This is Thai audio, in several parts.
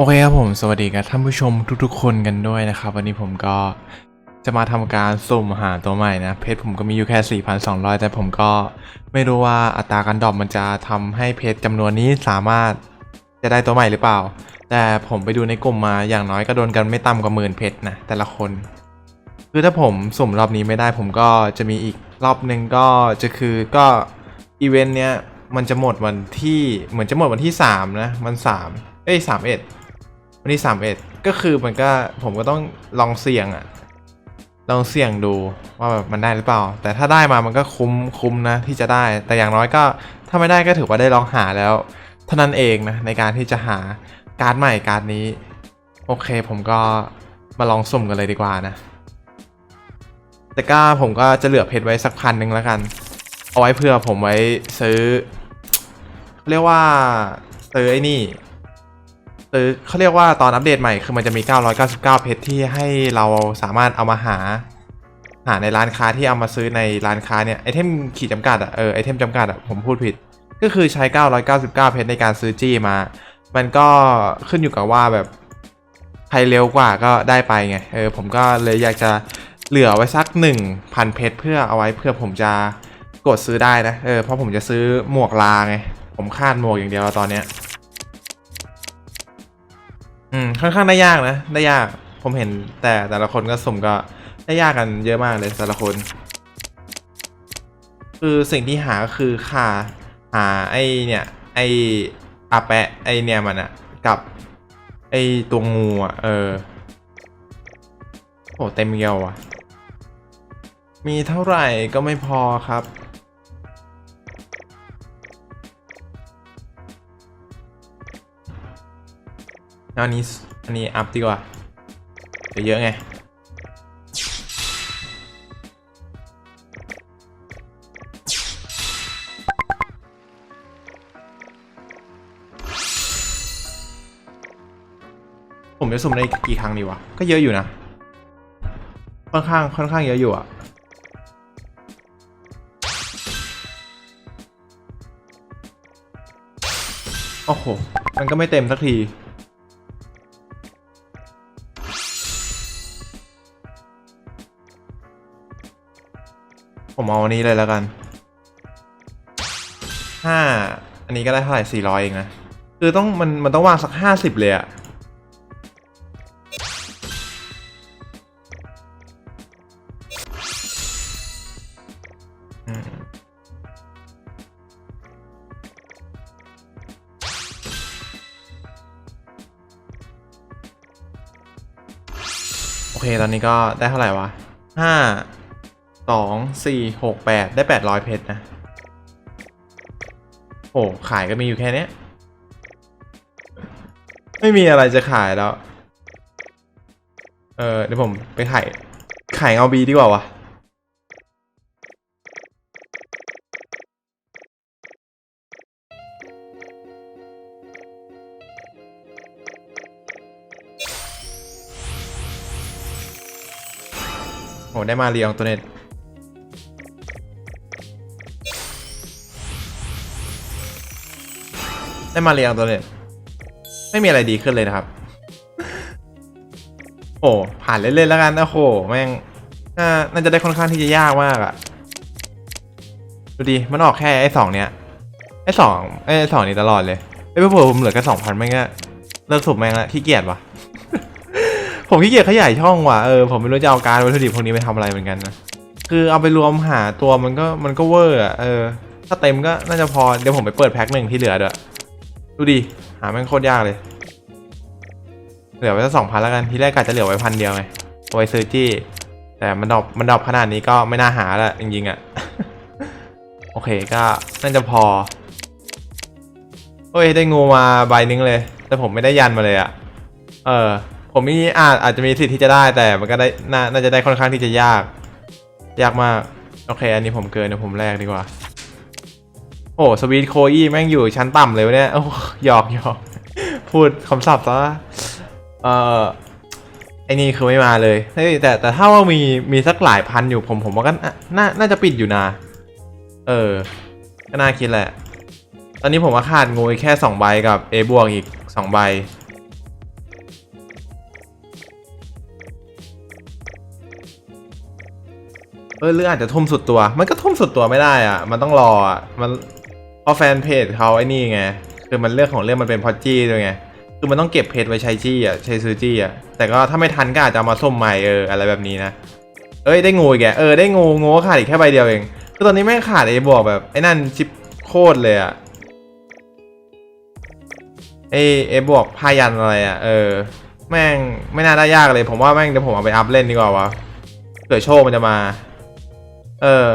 โอเคครับผมสวัสดีกับท่านผู้ชมทุกๆ คนกันด้วยนะครับ วันนี้ผมก็จะมาทำการสุ่มหาตัวใหม่นะ เพชรผมก็มีอยู่แค่ 4,200 แต่ผมก็ไม่รู้ว่าอัตราการดรอปมันจะทำให้เพชรจำนวนนี้สามารถจะได้ตัวใหม่หรือเปล่า แต่ผมไปดูในกลุ่มมาอย่างน้อยก็โดนกันไม่ต่ำกว่าหมื่นเพชรนะแต่ละคน คือถ้าผมสุ่มรอบนี้ไม่ได้ผมก็จะมีอีกรอบหนึ่งก็จะคือก็อีเวนต์เนี้ยมันจะหมดวันที่เหมือนจะหมดวันที่สามนะวันสามเอ้ยสามเอ็ด วันที่สามเอ็ดก็คือมันก็ผมก็ต้องลองเสี่ยงอะลองเสี่ยงดูว่าแบบมันได้หรือเปล่า แต่ถ้าได้มามันก็คุ้มคุ้มนะที่จะได้ แต่อย่างน้อยก็ถ้าไม่ได้ก็ถือว่าได้ลองหาแล้วเท่านั้นเองนะในการที่จะหาการ์ดใหม่การ์ดนี้ โอเคผมก็มาลองสุ่มกันเลยดีกว่านะ แต่ก็ผมก็จะเหลือเพชรไว้สักพันหนึ่งแล้วกัน เอาไว้เพื่อผมไว้ซื้อ เรียกว่าซื้อไอ้นี่ หรือเขาเรียกว่าตอนอัปเดตใหม่คือมันจะมี 999 เพชรที่ให้เราสามารถเอามาหา หาในร้านค้าที่เอามาซื้อในร้านค้าเนี่ยไอเทมขีดจำกัดอะเออไอเทมจำกัดอะผมพูดผิด ก็คือใช้ 999 เพชรในการซื้อจี้มา มันก็ขึ้นอยู่กับว่าแบบใครเร็วกว่าก็ได้ไปไงเออผมก็เลยอยากจะเหลือไว้สัก 1,000 เพชรเพื่อเอาไว้เพื่อผมจะกดซื้อได้นะเออเพราะผมจะซื้อหมวกลาไงผมคาดหมวกอย่างเดียวตอนเนี้ย ค่อนข้างได้ยากนะ ได้ยาก ผมเห็นแต่แต่ละคนก็สุ่มก็ได้ยากกันเยอะมากเลยแต่ละคน คือสิ่งที่หาก็คือค่าหาไอเนี่ยไออาแปะไอเนี่ยมันอะกับ ไอตัวงูอะเออโอ้เต็มเยียวอะมีเท่าไหร่ก็ไม่พอครับอันนี้ อันนี้อัพดีกว่าเดี๋ยวเยอะไง ผมจะสุ่มได้กี่ครั้งดีวะ ก็เยอะอยู่นะ ค่อนข้างค่อนข้างเยอะอยู่อะโอ้โห มันก็ไม่เต็มสักที เอาอันนี้เลยแล้วกันห้าอันนี้ก็ได้เท่าไหร่สี่ร้อยเองนะคือต้องมันมันต้องวางสักห้าสิบเลยอะโอเค ตอนนี้ก็ได้เท่าไหร่วะห้า สองสี่หกแปดได้แปดร้อยเพชรนะ โอ้ขายก็มีอยู่แค่นี้ไม่มีอะไรจะขายแล้ว เออเดี๋ยวผมไปขายขายเอาบีดีกว่าวะโอ้ได้มาเรียงตัวเน็ต ได้มาเรียงตัวเนี่ยไม่มีอะไรดีขึ้นเลยนะครับ โอ้ผ่านเล่นๆแล้วกันนะโหแม่งน่าจะได้ค่อนข้างที่จะยากมากอะดูดิมันออกแค่ไอ้สองเนี้ยไอ้สองไอ้สองนี้ตลอดเลยไอ้เพื่อผมเหลือแค่สองพันแม่งก็เลิกสุบแม่งละขี้เกียจว่ะผมขี้เกียจขยายช่องว่ะเออผมไม่รู้จะเอาการวัตถุดิบพวกนี้ไปทำอะไรเหมือนกันนะคือเอาไปรวมหาตัวมันก็มันก็เวอร์อะเออถ้าเต็มก็น่าจะพอเดี๋ยวผมไปเปิดแพ็คหนึ่งที่เหลือด้วย ดูดิ หาแม่งโคตรยากเลย เหลือไว้สักสองพันแล้วกัน ทีแรกกะจะเหลือไว้พันเดียวไงไว้ซื้อจี้ แต่มันดรอปมันดรอปขนาดนี้ก็ไม่น่าหาละจริงๆอะ่ะ โอเคก็น่าจะพอ เฮ้ย ได้งูมาใบนึงเลย แต่ผมไม่ได้ยันมาเลยอะ่ะ เออ ผมมีอาจอาจจะมีสิทธิ์ที่จะได้แต่มันก็ได้น่าน่าจะได้ค่อนข้างที่จะยาก ยากมาก โอเค อันนี้ผมเกินเดี๋ยวผมแลกดีกว่า โอ้สวีทโคอี้แม่งอยู่ชั้นต่ำเลยเนี่ยโอ้หยอกหยอกพูดคำศัพท์ซะเอ่อไอนี่คือไม่มาเลยแต่แต่ถ้าว่ามีมีสักหลายพันอยู่ผมผมว่าก็น่าน่าจะปิดอยู่นะ เออก็น่าคิดแหละ ตอนนี้ผมว่าขาดงูแค่สองใบกับเอบวกอีกสองใบเออเรื่องอาจจะทุ่มสุดตัว มันก็ทุ่มสุดตัวไม่ได้อะ มันต้องรออะ มัน เพราะแฟนเพจเขาไอ้นี่ไงคือมันเรื่องของเรื่องมันเป็นพอจี้ด้วยไงคือมันต้องเก็บเพจไว้ใช้จี้อะใช้ซื้อจี้อะแต่ก็ถ้าไม่ทันก็อาจจะมาส้มใหม่เอออะไรแบบนี้นะเอ้ยได้งูอีกแกเออได้งูงูขาดอีกแค่ใบเดียวเองคือตอนนี้แม่งขาดไอ้บวกแบบไอ้นั่นชิปโคตรเลยอะไอ้ไอ้บวกพายันอะไรอะเออ แม่งไม่น่าได้ยากเลย ผมว่าแม่งเดี๋ยวผมเอาไปอัพเล่นดีกว่าวะเผื่อโชคมันจะมา เออ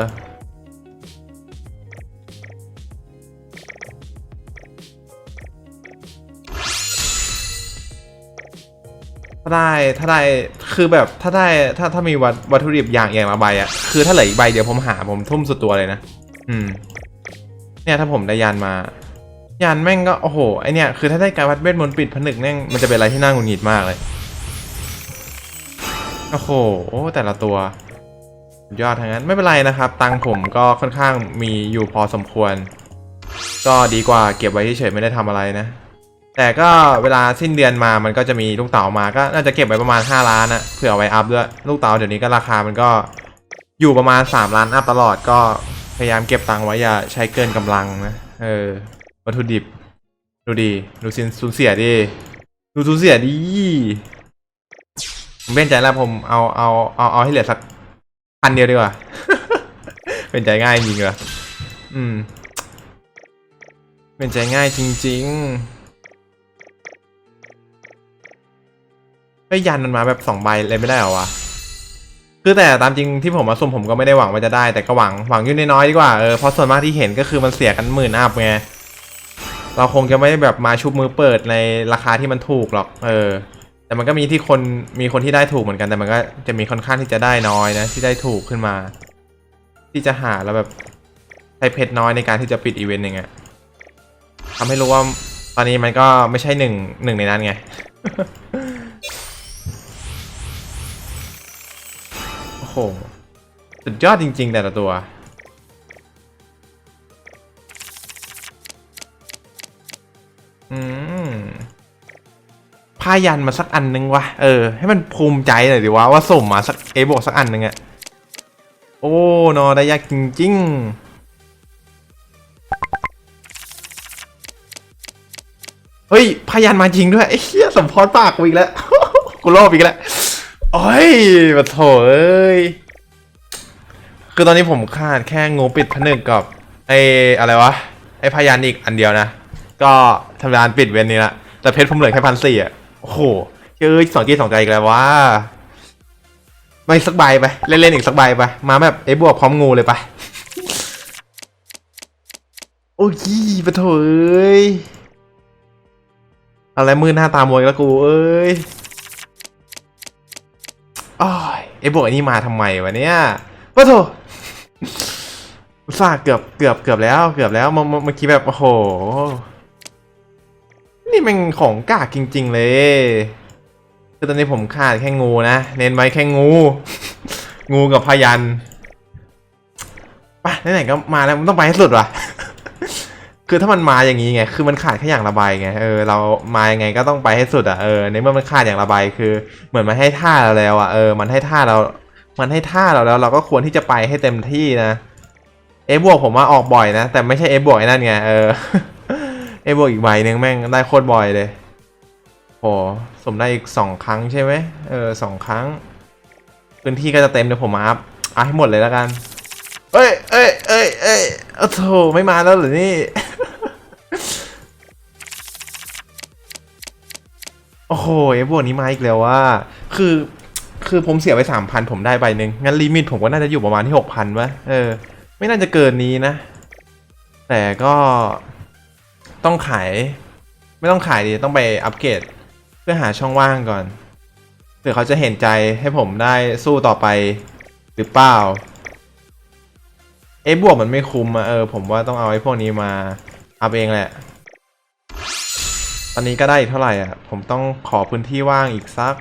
ถ้าได้ถ้าได้คือแบบถ้าได้ถ้าถ้ามีวัตวัตถุดิบอย่างอย่างละใบอะคือถ้าเหลืออีกใบเดี๋ยวผมหาผมทุ่มสุดตัวเลยนะอืม เนี่ยถ้าผมได้ยานมายานแม่งก็โอ้โหไอเนี่ยคือถ้าได้การวัดเวทมนต์ปิดผนึกแม่งมันจะเป็นอะไรที่น่าหงุดหงิดมากเลยโอ้โหแต่ละตัวยอดทั้งนั้นไม่เป็นไรนะครับ ตังผมก็ค่อนข้างมีอยู่พอสมควร ก็ดีกว่าเก็บไว้เฉยๆไม่ได้ทำอะไรนะ แต่ก็เวลาสิ้นเดือนมามันก็จะมีลูกเต๋ามาก็น่าจะเก็บไว้ประมาณ 5 ล้านนะเผื่อเอาไว้อัพด้วยลูกเต๋าเดี๋ยวนี้ก็ราคามันก็อยู่ประมาณ 3 ล้านอัพตลอดก็พยายามเก็บตังค์ไว้อย่าใช้เกินกำลังนะเออวัตถุดิบ ดูดีดูสินสูญเสียดิดูสูญเสียดิผมเป็นใจแล้วผมเอาเอาเอาเอาให้เหลือสักพันเดียวดีกว่าเป็นใจง่ายจริงเหรออืมเป็นใจง่ายจริง ๆ ก็ยันมันมาแบบสองใบเลยไม่ได้หรอวะคือแต่ตามจริงที่ผมมาสุ่มผมก็ไม่ได้หวังว่าจะได้ แต่ก็หวังหวังอยู่น้อยๆดีกว่าเออเพราะส่วนมากที่เห็นก็คือมันเสียกันหมื่นอัพไงเราคงจะไม่แบบมาชุบมือเปิดในราคาที่มันถูกหรอก เออ แต่มันก็มีที่คนมีคนที่ได้ถูกเหมือนกัน แต่มันก็จะมีค่อนข้างที่จะได้น้อยนะ ที่ได้ถูกขึ้นมา ที่จะหาแล้วแบบใช้เพชรน้อยในการที่จะปิดอีเวนต์อย่างเงี้ยทำให้รู้ว่าตอนนี้มันก็ไม่ใช่หนึ่งหนึ่งในนั้นไง หสุดยอดจริง ๆ แต่ละตัว อืมพายันมาสักอันนึงวะ เออ ให้มันภูมิใจหน่อยดิวะ ว่าส่งมาสักเอบวกสักอันนึงอะโอ้ นอได้ยากจริง ๆเฮ้ยพยันมาจริงด้วยเหี้ยสมพรปากกูอีกแล้วกูโลภอีกแล้ว โอ้ยมาโถเอ้ย คือตอนนี้ผมขาดแค่งูปิดผนึกกับ ไอ้อะไรวะ ไอ้พยันอีกอันเดียวนะ ก็ทำการปิดเว้นนี้ละ แต่เพชรผมเหลือแค่พันสี่อะ โอ้โหเอ้ยสองจีสองใจอีกแล้วว่าไม่สักใบไป เล่นๆอีกสักใบไป มาแบบไอ้บวกพร้อมงูเลยไป โอ้ยปะโถเอ้ย อะไรมือหน้าตามวยแล้วกูเอ้ย อยไอ้บวกอันนี้มาทำไมวะเนี่ยปะโถอุตส่าห์เกือบเกือบเกือบแล้ว เกือบแล้วมื่อเมื่อเมื่อกี้แบบโอ้โห นี่มันของกากจริง ๆ เลยคือตอนนี้ผมขาดแค่งูนะเน้นไว้แค่งู งูกับพยันไปไหนๆก็มาแล้วมันต้องไปให้สุดว่ะ คือถ้ามันมาอย่างนี้ไง คือมันขาดแค่อย่างระบายไง เออ เรามายังไงก็ต้องไปให้สุดอะ เออ ในเมื่อมันขาดอย่างระบายคือ เหมือนมันให้ท่าเราแล้วอะ เออ มันให้ท่าเรา มันให้ท่าเราแล้วเราก็ควรที่จะไปให้เต็มที่นะ เอบวกผมว่าออกบ่อยนะ แต่ไม่ใช่เอบวกไอ้นั่นไง เออ เอบวกอีกใบหนึ่งแม่งได้โคตรบ่อยเลยโหสมได้อีกสองครั้งใช่ไหมเออสองครั้ง พื้นที่ก็จะเต็มเดี๋ยวผมมาอัพอัพให้หมดเลยแล้วกัน เอ้ยเอ้ยเอ้ยเอ้ยโอ้โถไม่มาแล้วหรือนี่ โอ้โหไอ้พวกนี้มาอีกแล้วว่า คือ คือผมเสียไปสามพันผมได้ใบหนึ่งงั้นลิมิตผมก็น่าจะอยู่ประมาณที่หกพันวะเออ ไม่น่าจะเกินนี้นะ แต่ก็ต้องขาย ไม่ต้องขายดีต้องไปอัปเกรดเพื่อหาช่องว่างก่อนเผื่อเขาจะเห็นใจให้ผมได้สู้ต่อไปหรือเปล่าเอบวกมันไม่คุ้มอะเออ ผมว่าต้องเอาไอ้พวกนี้มาอัพเองแหละ ตอนนี้ก็ได้อีกเท่าไหร่อะ ผมต้องขอพื้นที่ว่างอีกสัก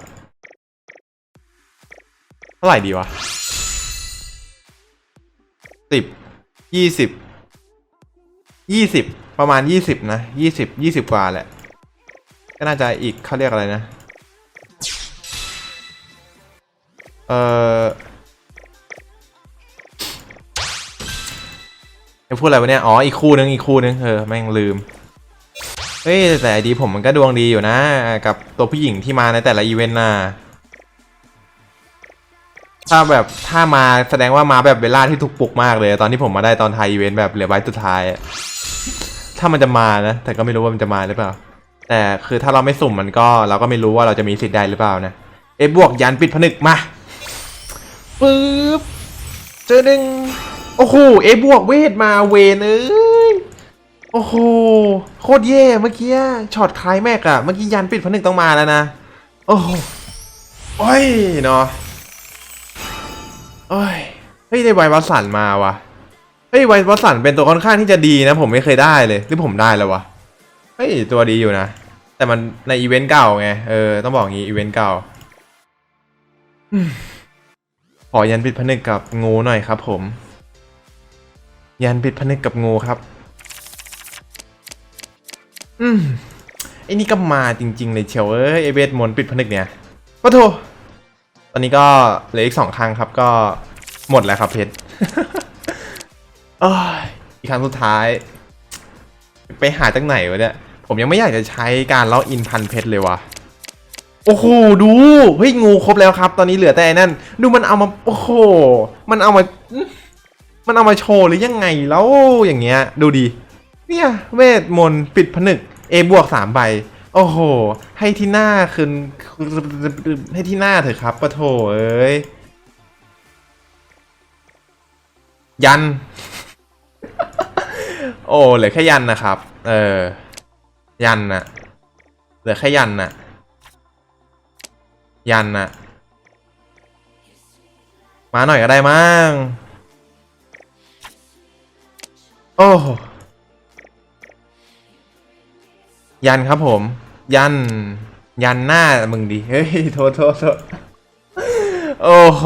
เท่าไหร่ดีวะสิบยี่สิบยี่สิบประมาณยี่สิบนะยี่สิบยี่สิบกว่าแหละ ก็น่าจะอีกเขาเรียกอะไรนะ เออจะพูดอะไรวะเนี่ย อ๋อ อีกคู่นึง อีกคู่นึง เออ แม่งลืม เฮ้ยแต่ดีผมมันก็ดวงดีอยู่นะ กับตัวผู้หญิงที่มาในแต่ละอีเวนต์น่ะถ้าแบบถ้ามาแสดงว่ามาแบบเวลาที่ถูกปลุกมากเลย ตอนที่ผมมาได้ตอนไทายอีเวนต์แบบเหลือใบสุดท้าย ถ้ามันจะมานะ แต่ก็ไม่รู้ว่ามันจะมาหรือเปล่า แต่คือถ้าเราไม่สุ่มมันก็เราก็ไม่รู้ว่าเราจะมีสิทธิ์ได้หรือเปล่านะเอบวกยันปิดผนึกมาปึ๊บเจอหนึ่งโอ้โหเอบวกเวทมาเวนเอ้ย โอ้โห โคตรแย่เมื่อกี้ช็อตคล้ายแม็กอะเมื่อกี้ยันปิดผนึกต้องมาแล้วนะ โอ้โหโอ้ยเนาะโอ้ยเฮ้ยได้ไววัสันมาวะเฮ้ยไววัสันเป็นตัวค่อนข้างที่จะดีนะ ผมไม่เคยได้เลยหรือผมได้แล้ววะเฮ้ยตัวดีอยู่นะ แต่มันในอีเวนต์เก่าไงเออต้องบอกงี้อีเวนต์เก่าขอยันปิดผนึกกับงูหน่อยครับผม ยันปิดผนึกกับงูครับ อืมไอ้นี่ก็มาจริง ๆ เลยเชียวเอ้ยไอเวทมนต์ปิดผนึกเนี่ยปะโถตอนนี้ก็เหลืออีกสองครั้งครับก็หมดแล้วครับเพชรเอ้ยอีกครั้งสุดท้าย ไปหาจากไหนวะเนี่ย ผมยังไม่อยากจะใช้การล็อกอินพันเพชรเลยวะโอ้โหดูเฮ้ยงูครบแล้วครับ ตอนนี้เหลือแต่นั่น ดูมันเอามาโอ้โหมันเอามา มันเอามาโชว์หรือยังไงแล้วอย่างเงี้ย ดูดี เนี่ยเวทมนต์ปิดผนึก A บวกสามใบ โอ้โห ให้ที่หน้าคืนให้ที่หน้าเถอะครับปะโถเอ้ย ยัน โอ้เหลือแค่ยันนะครับ เออ ยันน่ะเหลือแค่ยันน่ะยันน่ะมาหน่อยก็ได้มั้งโอ้ ยันครับผม ยัน ยันหน้ามึงดิเฮ้ยโทษโทษโทษโอ้โห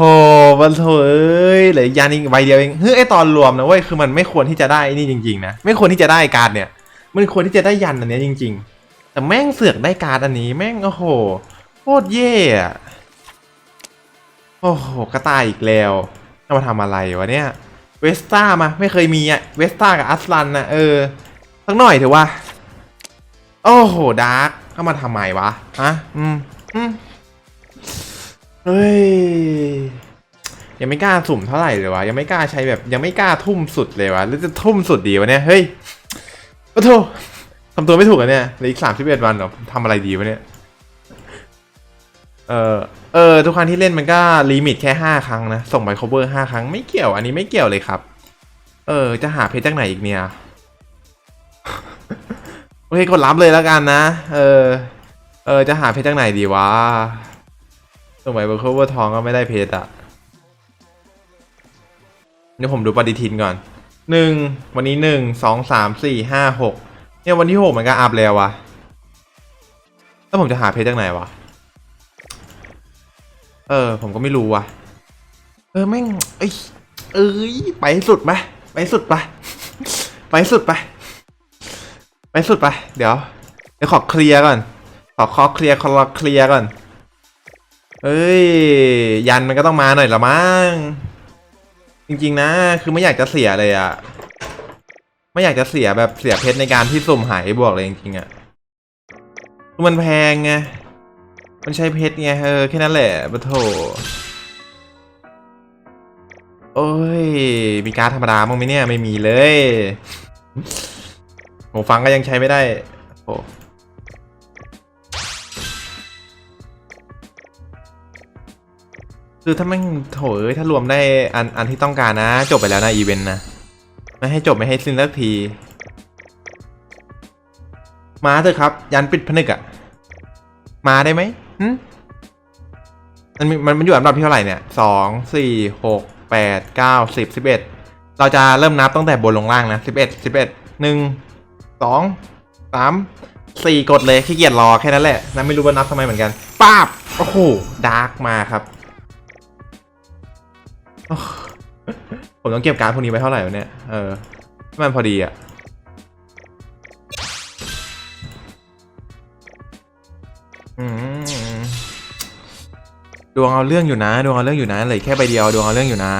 บันโถเอ้ยเหลือยันอีกใบเดียวเองเฮ้ยไอตอนรวมนะเว้ยคือมันไม่ควรที่จะได้นี่จริงๆนะไม่ควรที่จะได้การ์ดเนี่ย มันควรที่จะได้ยันอันเนี้ยจริง ๆ แต่แม่งเสือกได้การ์ดอันนี้ แม่งโอ้โหโคตรเย่อะโอ้โหกระต่ายอีกแล้วจะมาทำอะไรวะเนี่ยเวสต้ามาไม่เคยมีอะเวสต้ากับอัสลันนะเออสักหน่อยเถอะวะ โอ้โหดาร์กเข้ามาทำไมวะฮะอืมอืมเฮ้ยยังไม่กล้าสุ่มเท่าไหร่เลยวะยังไม่กล้าใช้แบบ ยังไม่กล้าทุ่มสุดเลยวะหรือจะทุ่มสุดดีวะเนี่ยเฮ้ยโอ้โถทำตัวไม่ถูกอะเนี่ยเหลืออีกสามสิบเอ็ดวันเหรอทำอะไรดีวะเนี่ยเออเออทุกครั้งที่เล่นมันก็ลิมิตแค่ห้าครั้งนะส่งไป cover ห้าครั้งไม่เกี่ยวอันนี้ไม่เกี่ยวเลยครับ เออ จะหาเพจจากไหนอีกเนี่ย โอเคกดรับเลยแล้วกันนะ เออ เออ จะหาเพจจากไหนดีวะส่งไปบน cover ทองก็ไม่ได้เพจอะเดี๋ยวผมดูปฏิทินก่อนหนึ่งวันนี้หนึ่งสองสามสี่ห้าหกเนี่ยวันที่หกมันก็อัพแล้ววะแล้วผมจะหาเพจจากไหนวะเออ ผมก็ไม่รู้ว่ะ เออแม่งเอ้ยเอ้ยไปสุดไปไปสุดไปไปสุดไป ไปสุดไป เดี๋ยว เดี๋ยวขอเคลียร์ก่อน ขอขอเคลียร์ขอเคลียร์ก่อน เอ้ย ยันมันก็ต้องมาหน่อยละมั้ง จริงๆนะ คือไม่อยากจะเสียเลยอะไม่อยากจะเสียแบบเสียเพชรในการที่สุ่มหายบวกเลยจริงๆอะคือมันแพงไง มันใช้เพชรไงเออแค่นั้นแหละปะโถโอ้ย มีการธรรมดาบ้างไหมเนี่ย ไม่มีเลย หูฟังก็ยังใช้ไม่ได้โอ้คือถ้าแม่โถเอ้ยถ้ารวมได้อันอันที่ต้องการนะ จบไปแล้วนะอีเวนต์นะ ไม่ให้จบไม่ให้สิ้นสักที มาเถอะครับ ยันปิดผนึกอะมาได้ไหมหึมันมันมันอยู่อันดับที่เท่าไหร่เนี่ยสองสี่หกแปดเก้าสิบสิบเอ็ดเราจะเริ่มนับตั้งแต่บนลงล่างนะสิบเอ็ดสิบเอ็ดหนึ่ง สองสามสี่กดเลยขี้เกียจรอแค่นั้นแหละนะไม่รู้ว่านับทำไมเหมือนกันป้าบโอ้โหดาร์กมาครับ ผมต้องเก็บการดพวกนี้ไว้เท่าไหร่วะเนี่ย เออให้มันพอดีอะดวงเอาเรื่องอยู่นะ ดวงเอาเรื่องอยู่นะเลือแค่ใบเดียวดวงเอาเรื่องอยู่นะ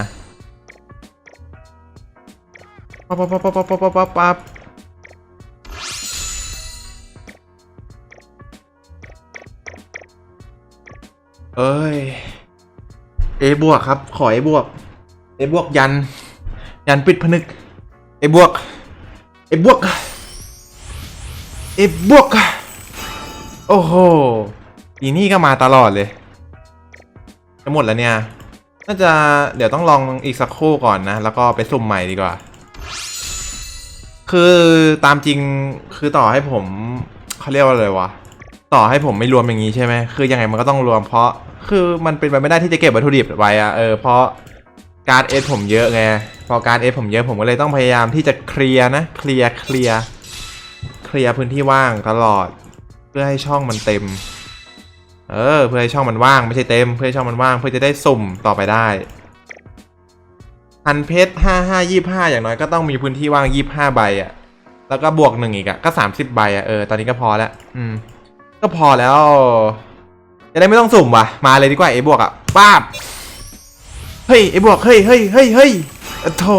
ปั๊บปั๊บปั๊บปั๊บปั๊บปั๊บปั๊บ เอ้ยเอบวกครับ ขอเอบวกเอบวกยัน ยันปิดผนึกเอบวกเอบวกเอบวก โอ้โห อีนี่ก็มาตลอดเลยจะหมดแล้วเนี่ย น่าจะเดี๋ยวต้องลองอีกสักคู่ก่อนนะ แล้วก็ไปสุ่มใหม่ดีกว่า คือตามจริงคือต่อให้ผมเขาเรียกว่าอะไรวะ ต่อให้ผมไม่รวมอย่างนี้ใช่ไหม คือยังไงมันก็ต้องรวมเพราะ คือมันเป็นไปไม่ได้ที่จะเก็บวัตถุดิบไว้อะเออเพราะการเอสผมเยอะไงพอการเอสผมเยอะผมก็เลยต้องพยายามที่จะเคลียร์นะเคลียร์เคลียร์เคลียร์พื้นที่ว่างตลอด เพื่อให้ช่องมันเต็ม เออ เพื่อให้ช่องมันว่างไม่ใช่เต็ม เพื่อให้ช่องมันว่างเพื่อจะได้สุ่มต่อไปได้พันเพชรห้าห้ายี่ห้าอย่างน้อยก็ต้องมีพื้นที่ว่างยี่ห้าใบอะแล้วก็บวกหนึ่งอีกอะก็สามสิบใบอะเออตอนนี้ก็พอแล้วอืมก็พอแล้ว จะได้ไม่ต้องสุ่มว่ะ มาเลยดีกว่าไอ้บวกอะป้าบเฮ้ยไอ้บวกเฮ้ยเฮ้ยเฮ้ยเฮ้ยโธ่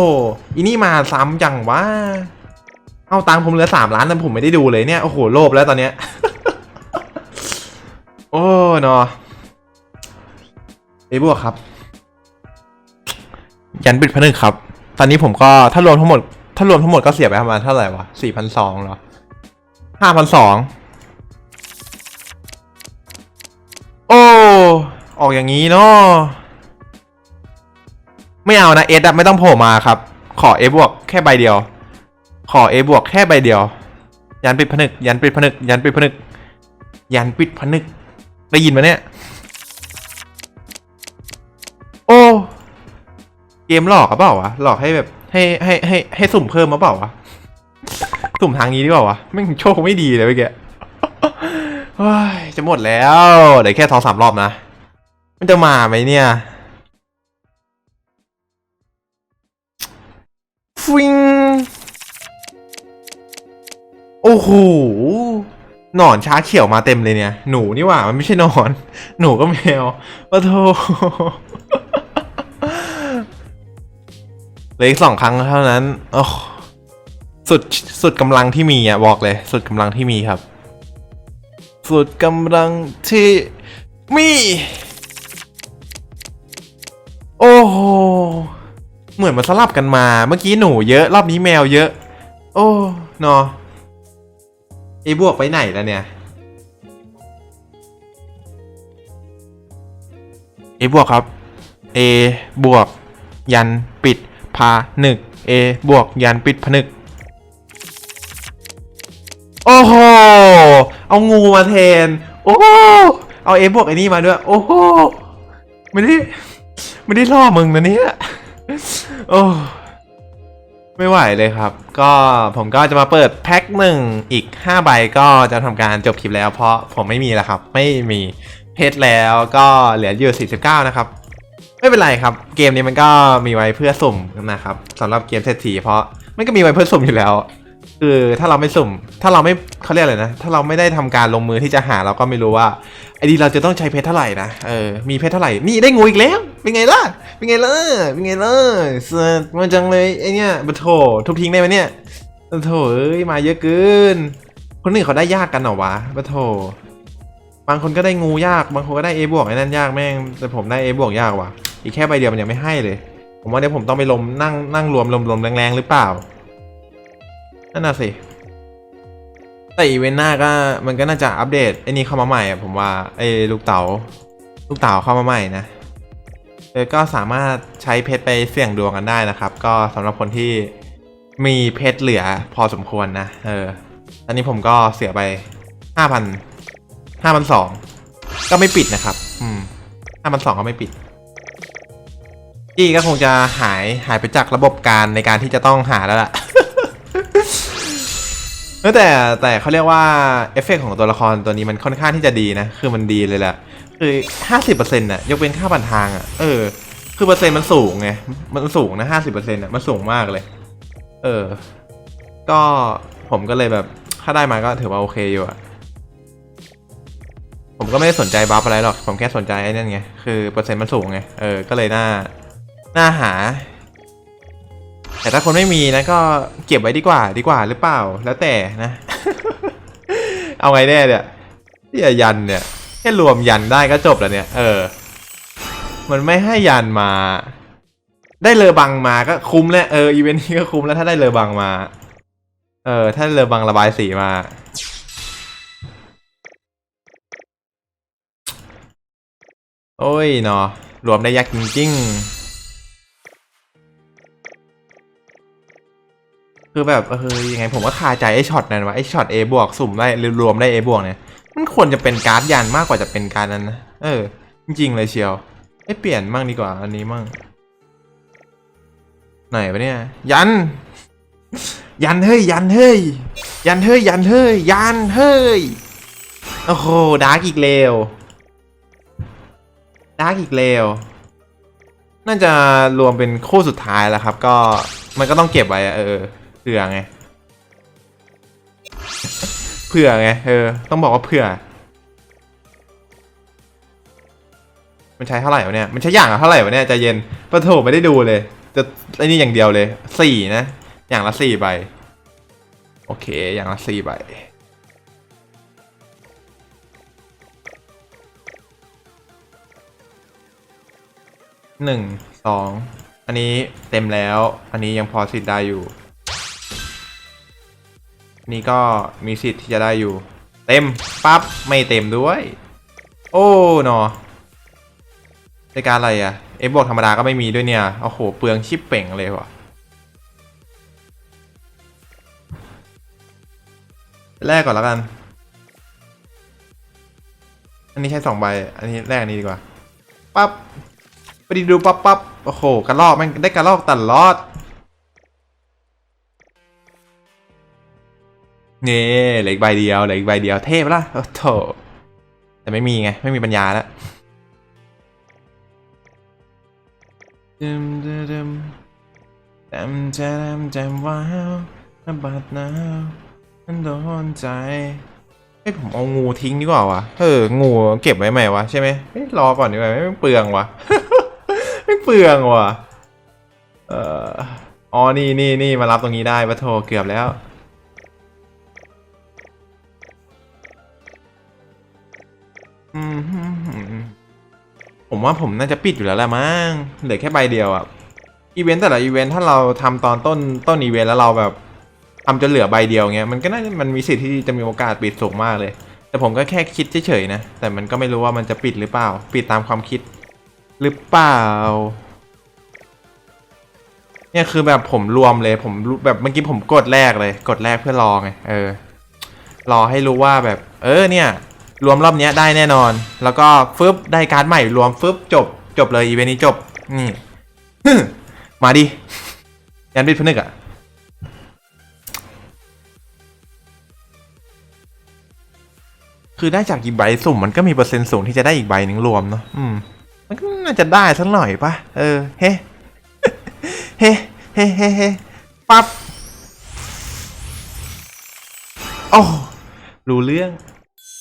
อีนี่มาซ้ำจังวะเอาตังผมเหลือสามล้านแต่ผมไม่ได้ดูเลยเนี่ยโอ้โหโลภแล้วตอนเนี้ยโอ้เนาะไอ้บวกครับ ยันปิดผนึกครับ ตอนนี้ผมก็ถ้ารวมทั้งหมด ถ้ารวมทั้งหมดก็เสียไปประมาณเท่าไหร่วะสี่พันสองเหรอห้าพันสอง ออกอย่างนี้เนาะไม่เอานะเอสอะไม่ต้องโผล่มาครับ ขอเอบวกแค่ใบเดียว ขอเอบวกแค่ใบเดียว ยันปิดผนึก ยันปิดผนึก ยันปิดผนึก ยันปิดผนึก ได้ยินไหมเนี่ย โอ้เกมหลอกหรือเปล่าวะหลอกให้แบบ ให้ให้ให้ให้สุ่มเพิ่มมาเปล่าวะสุ่มทางนี้ดีกว่าวะไม่โชคไม่ดีเลยเมื่อกี้ จะหมดแล้วเดี๋ยวแค่ท้องสามรอบนะ มันจะมาไหมเนี่ยฟิงโอ้โหหนอนช้าเขียวมาเต็มเลยเนี่ย หนูนี่หว่า มันไม่ใช่หนอน หนูก็แมวปะโทเลืออีกสองครั้งเท่านั้นโอ้สุดสุดกำลังที่มีอะบอกเลย สุดกำลังที่มีครับ สุดกำลังที่มี โอ้โห เหมือนมันสลับกันมา เมื่อกี้หนูเยอะ รอบนี้แมวเยอะ โอ้เนอะไอ้บวกไปไหนแล้วเนี่ยเอบวกครับ A บวก ยันปิดพาหนึก A บวกยันปิดผนึก โอ้โห เอางูมาแทน โอ้โหเอา A บวกไอ้นี่มาด้วย โอ้โหไม่ได้ไม่ได้ล่อมึงนะเนี่ยโอ้ไม่ไหวเลยครับ ก็ผมก็จะมาเปิดแพ็คหนึ่งอีก 5 ใบก็จะทำการจบคลิปแล้ว เพราะผมไม่มีแล้วครับ ไม่มีเพชรแล้วก็เหลืออยู่ 49 นะครับ ไม่เป็นไรครับ เกมนี้มันก็มีไว้เพื่อสุ่มนะครับสำหรับเกมเศรษฐีเพราะมันก็มีไว้เพื่อสุ่มอยู่แล้ว คือถ้าเราไม่สุ่ม ถ้าเราไม่เขาเรียกอะไรนะ ถ้าเราไม่ได้ทำการลงมือที่จะหาเราก็ไม่รู้ว่าไอ้ดีเราจะต้องใช้เพชรเท่าไหร่นะ เออ มีเพชรเท่าไหร่ นี่ได้งูอีกแล้ว เป็นไงล่ะ เป็นไงล่ะ เป็นไงล่ะเสือมาจังเลยไอเนี้ยบัโถทุบทิ้งได้ไหมเนี่ยบัโถเอ้ยมาเยอะเกิน คนอื่นเขาได้ยากกันเหรอวะบัโถบางคนก็ได้งูยาก บางคนก็ได้เอบวกไอ้นั่นยากแม่ง แต่ผมได้เอบวกยากว่ะ อีกแค่ใบเดียวมันยังไม่ให้เลย ผมว่าเดี๋ยวผมต้องไปลมนั่งนั่งรวมลมลมแรงๆหรือเปล่า นั่นน่ะสิ แต่อีเวนต์หน้าก็มันก็น่าจะอัปเดตไอ้นี่เข้ามาใหม่อะผมว่าไอ้ลูกเต๋าลูกเต๋าเข้ามาใหม่นะเออก็สามารถใช้เพชรไปเสี่ยงดวงกันได้นะครับ ก็สำหรับคนที่มีเพชรเหลือพอสมควรนะ เอออันนี้ผมก็เสียไปห้าพันห้าพันสองก็ไม่ปิดนะครับ อืมห้าพันสองก็ไม่ปิดจี้ก็คงจะหายหายไปจากระบบการในการที่จะต้องหาแล้วล่ะ เออแต่แต่เขาเรียกว่าเอฟเฟกต์ของตัวละครตัวนี้มันค่อนข้างที่จะดีนะ คือมันดีเลยแหละคือห้าสิบเปอร์เซ็นต์น่ะยกเว้นค่าบันทางอะเออ คือเปอร์เซ็นต์มันสูงไงมันสูงนะห้าสิบเปอร์เซ็นต์อะมันสูงมากเลย เออ ก็ผมก็เลยแบบถ้าได้มาก็ถือว่าโอเคอยู่อะผมก็ไม่ได้สนใจบัฟอะไรหรอก ผมแค่สนใจไอ้นั่นไง คือเปอร์เซ็นต์มันสูงไง เออ ก็เลยน่า น่าหา แต่ถ้าคนไม่มีนะก็เก็บไว้ดีกว่าดีกว่าหรือเปล่าแล้วแต่นะ เอาไงแน่เนี่ยที่ยันเนี่ยแค่รวมยันได้ก็จบแล้วเนี่ย เออ มันไม่ให้ยันมา ได้เลอบังมาก็คุ้มแล้วเอออีเวนต์นี้ก็คุ้มแล้วถ้าได้เลอบังมา เออ ถ้าเลอบังระบายสีมาโอ้ยเนาะรวมได้ยากจริงๆ คือแบบเออยังไงผมก็คาใจไอ้ช็อตนั้นวะไอ้ช็อต A บวกสุ่มได้หรือรวมได้ A บวกเนี่ยมันควรจะเป็นการ์ดยันมากกว่าจะเป็นการดนั้นนะเออ จริง ๆ เลยเชียวให้เปลี่ยนมั่งดีกว่าอันนี้มั่งไหนวะเนี่ย ยัน ยันเฮ้ยยันเฮ้ยยันเฮ้ยยันเฮ้ยยันเฮ้ยโอ้โหดาร์กอีกแล้วดาร์กอีกแล้วน่าจะรวมเป็นคู่สุดท้ายแล้วครับ ก็มันก็ต้องเก็บไว้เออ เผื่อไง เผื่อไง เออ ต้องบอกว่าเผื่อ มันใช้เท่าไหร่วะเนี่ย มันใช้อย่างละเท่าไหร่วะเนี่ยใจเย็นปะโถไม่ได้ดูเลย จะไอ้นี่อย่างเดียวเลย สี่นะ อย่างละสี่ใบ โอเค อย่างละสี่ใบหนึ่งสองอันนี้เต็มแล้ว อันนี้ยังพอสิทธิ์ได้อยู่ นนี้ก็มีสิทธิ์ที่จะได้อยู่ เต็มปั๊บไม่เต็มด้วย โอ้เนอในการอะไรอะเอฟบวกธรรมดาก็ไม่มีด้วยเนี่ยโอ้โหเปลืองชิปเป่งเลยว่ะแรกก่อนแล้วกัน อันนี้ใช้สองใบ อันนี้แรกนี้ดีกว่า ปั๊บไปดีดูปั๊บปั๊บโอ้โหกระลอกม่งได้กระลอกตลอด เนี่เหลืออีกใบเดียวเหลืออีกใบเดียวเทพละโอ้โถแต่ไม่มีไง ไม่มีปัญญาแล้วดึมดึมดึมจำจำจำว้าวน้ำบัดน้ำมันโดนใจเฮ้ยผมเอางูทิ้งดีกว่าวะเอองูเก็บไว้ไหม่วะใช่ไหมเฮ้ยรอก่อนดีกว่าไม่เปลืองวะไม่เปลืองวะเอ่ออ๋อนี่นี่นี่มารับตรงนี้ได้ปะโทเกือบแล้ว ผมว่าผมน่าจะปิดอยู่แล้วแหละมั้งเหลือแค่ใบเดียวอะอีเวนต์แต่ละอีเวนต์ถ้าเราทำตอนต้นต้นอีเวนต์แล้วเราแบบทำจนเหลือใบเดียวเงี้ยมันก็น่าจะมันมีสิทธิ์ที่จะมีโอกาสปิดสูงมากเลย แต่ผมก็แค่คิดเฉยๆนะแต่มันก็ไม่รู้ว่ามันจะปิดหรือเปล่า ปิดตามความคิด หรือเปล่า เนี่ยคือแบบผมรวมเลยผมรู้แบบเมื่อกี้ผมกดแรกเลย กดแรกเพื่อรอไงเออรอให้รู้ว่าแบบ เออเนี่ย รวมรอบเนี้ยได้แน่นอน แล้วก็ฟึบได้การ์ดใหม่รวมฟึบจบจบเลยอีเวนต์นี้จบ นี่มาดิยันบิดพนึกอะคือได้จากอีกใบสุ่มมันก็มีเปอร์เซ็นต์สูงที่จะได้อีกใบหนึ่งรวมเนาะอืม มันก็น่าจะได้สักหน่อยปะเออ เฮ้เฮ้เฮ้เฮ้เฮ้ปั๊บโอ้รู้เรื่อง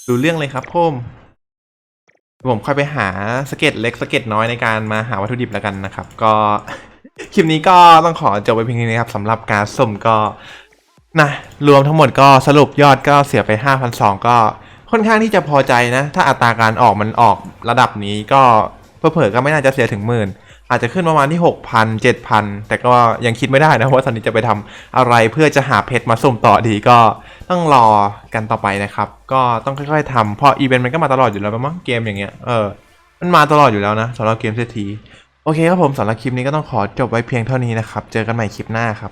รู้เรื่องเลยครับพ่มผมค่อยไปหาสเก็ตเล็กสเก็ตน้อยในการมาหาวัตถุดิบแล้วกันนะครับ ก็คลิปนี้ก็ต้องขอจบไปเพียงนี้นะครับสำหรับการสุ่มก็นะรวมทั้งหมดก็สรุปยอดก็เสียไป 5,200 ก็ค่อนข้างที่จะพอใจนะ ถ้าอัตราการออกมันออกระดับนี้ก็เผลอๆก็ไม่น่าจะเสียถึงหมื่น อาจจะขึ้นประมาณที่ 6,000 7,000 แต่ก็ยังคิดไม่ได้นะว่าตอนนี้จะไปทำอะไรเพื่อจะหาเพชรมาสุ่มต่อดีก็ต้องรอกันต่อไปนะครับ ก็ต้องค่อยๆทำเพราะอีเวนต์มันก็มาตลอดอยู่แล้วมั้งเกมอย่างเงี้ยเออมันมาตลอดอยู่แล้วนะสำหรับเกมเศรษฐีโอเคครับผมสำหรับคลิปนี้ก็ต้องขอจบไว้เพียงเท่านี้นะครับ เจอกันใหม่คลิปหน้าครับ